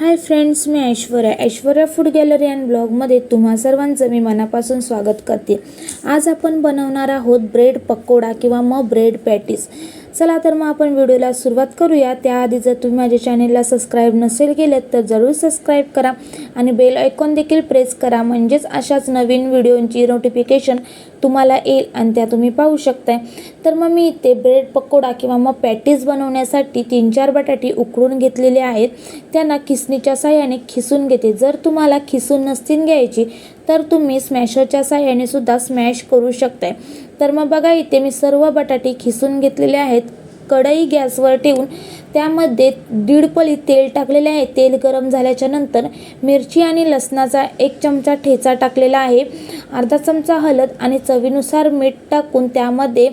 High friends me Aishwarya. Aishwarya food gallery and ब्लॉगमध्ये तुम्हा सर्वांचं मी मनापासून स्वागत करते. आज आपण बनवणार आहोत ब्रेड पकोडा किंवा मग ब्रेड पॅटीस. चला तर मग आपण व्हिडिओला सुरुवात करूया. त्याआधी जर तुम्ही माझ्या चॅनेलला सबस्क्राईब नसेल केलं तर जरूर सबस्क्राईब करा आणि बेल आयकॉन देखील प्रेस करा. म्हणजेच अशाच नवीन व्हिडिओंची नोटिफिकेशन तुम्हाला येईल आणि त्या तुम्ही पाहू शकताय. तर मग मी इथे ब्रेड पकोडा किंवा मग पॅटीज बनवण्यासाठी तीन चार बटाटे उकळून घेतलेले आहेत. त्यांना खिसणीच्या साह्याने खिसून घेते. जर तुम्हाला खिसून नसतील घ्यायची तर तुम्ही स्मॅशरच्या साह्याने सुद्धा स्मॅश करू शकताय. तर मग बघा इथे मी सर्व बटाटे खिसून घेतलेले आहेत. कढई गॅसवर ठेवून त्यामध्ये दीड पळी तेल टाकलेले आहे. तेल गरम झाल्याच्यानंतर मिरची आणि लसणाचा एक चमचा ठेचा टाकलेला आहे. अर्धा चमचा हळद आणि चवीनुसार मीठ टाकून त्यामध्ये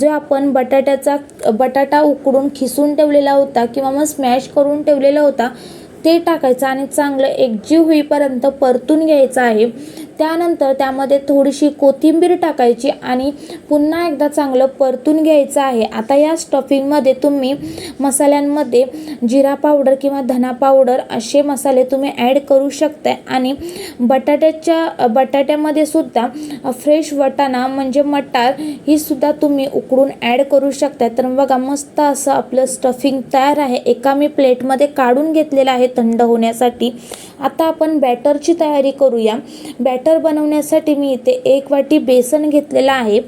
जो आपण बटाट्याचा बटाटा उकडून खिसून ठेवलेला होता किंवा मग स्मॅश करून ठेवलेला होता ते टाकायचं आणि चांगलं एकजीव होईपर्यंत परतून घ्यायचं आहे. त्यानंतर त्यामध्ये थोडीशी कोथिंबीर टाकायची आणि पुन्हा एकदा चांगलं परतून घ्यायचं आहे. आता या स्टफिंगमध्ये तुम्ही मसाल्यांमध्ये जिरा पावडर किंवा धना पावडर असे मसाले तुम्ही ॲड करू शकता आणि बटाट्याच्या बटाट्यामध्ये सुद्धा फ्रेश वटाणा म्हणजे मटार ही सुद्धा तुम्ही उकडून ॲड करू शकता तर बघा मस्त असं आपलं स्टफिंग तयार आहे. एका मी प्लेटमध्ये काढून घेतलेलं आहे थंड होण्यासाठी. आता आपण बॅटरची तयारी करूया. बॅटर बनवण्यासाठी मी इथे एक वाटी बेसन घेतलेलं आहे.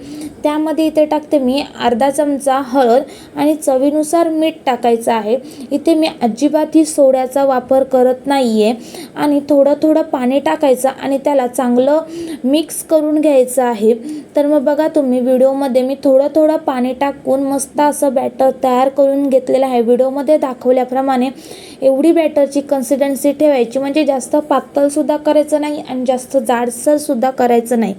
त्यामध्ये इथे टाकते मी अर्धा चमचा हळद आणि चवीनुसार मीठ टाकायचं आहे. इथे मी अजिबात ही सोड्याचा वापर करत नाही आहे आणि थोडं थोडं पाणी टाकायचं आणि त्याला चांगलं मिक्स करून घ्यायचं आहे. तर मग बघा तुम्ही व्हिडिओमध्ये मी थोडं थोडं पाणी टाकून मस्त असं बॅटर तयार करून घेतलेलं आहे. व्हिडिओमध्ये दाखवल्याप्रमाणे एवढी बॅटरची कन्सिस्टन्सी ठेवायची. म्हणजे जास्त पातळसुद्धा करायचं नाही आणि जास्त जाडसरसुद्धा करायचं नाही.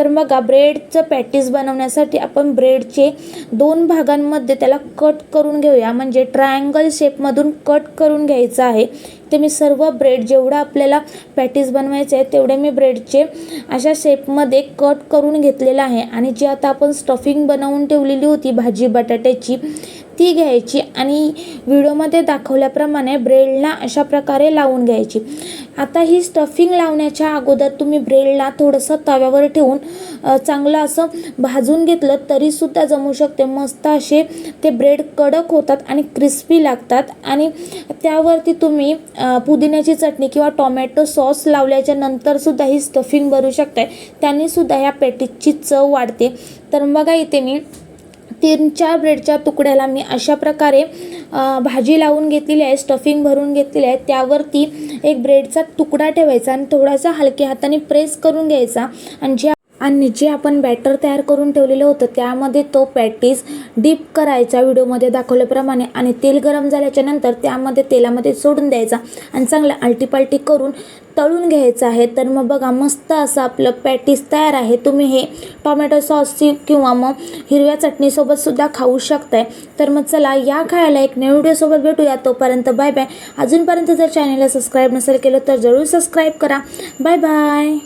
तर बघा ब्रेडचं पॅटीस बनवण्यासाठी आपण ब्रेडचे दोन भागांमध्ये त्याला कट करून घेऊया. म्हणजे ट्रायंगल शेपमधून कट करून घ्यायचं आहे. ते मी सर्व ब्रेड जेवढं आपल्याला पॅटीस बनवायचे आहे तेवढे मी ब्रेडचे अशा शेपमध्ये कट करून घेतलेलं आहे. आणि जी आता आपण स्टफिंग बनवून ठेवलेली होती भाजी बटाट्याची ती घ्यायची आणि व्हिडिओमध्ये दाखवल्याप्रमाणे ब्रेडला अशा प्रकारे लावून घ्यायची. आता ही स्टफिंग लावण्याच्या अगोदर तुम्ही ब्रेडला थोडंसं तव्यावर ठेवून चांगलं असं भाजून घेतलं तरीसुद्धा जमू शकते. मस्त असे ते ब्रेड कडक होतात आणि क्रिस्पी लागतात आणि त्यावरती तुम्ही पुदिन्याची चटणी किंवा टोमॅटो सॉस लावल्याच्या नंतरसुद्धा ही स्टफिंग भरू शकताय. त्यांनीसुद्धा ह्या पेटीची चव वाढते. तर बघा इथे मी तीन चार ब्रेडच्या तुकड्याला मी अशा प्रकारे भाजी लावून घेतलेली आहे स्टफिंग भरून घेतलेली आहे. त्यावरती एक ब्रेडचा तुकडा ठेवायचा आणि थोडासा हलक्या हाताने प्रेस करून घ्यायचा. आणि ज्या आणि जे आपण बॅटर तयार करून ठेवलेलं होतं त्यामध्ये तो पॅटीस डीप करायचा व्हिडिओमध्ये दाखवल्याप्रमाणे आणि तेल गरम झाल्याच्यानंतर त्यामध्ये तेलामध्ये सोडून द्यायचा आणि चांगला आलटीपालटी करून तळून घ्यायचं आहे. तर मग बघा मस्त असं आपलं पॅटीस तयार आहे. तुम्ही हे टॉमॅटो सॉसची किंवा मग हिरव्या चटणीसोबतसुद्धा खाऊ शकताय. तर मग चला या खायला एक नवीन व्हिडिओसोबत भेटूया. तोपर्यंत बाय बाय अजूनपर्यंत जर चॅनलला सबस्क्राईब नसेल केलं तर जरूर सबस्क्राईब करा. Bye bye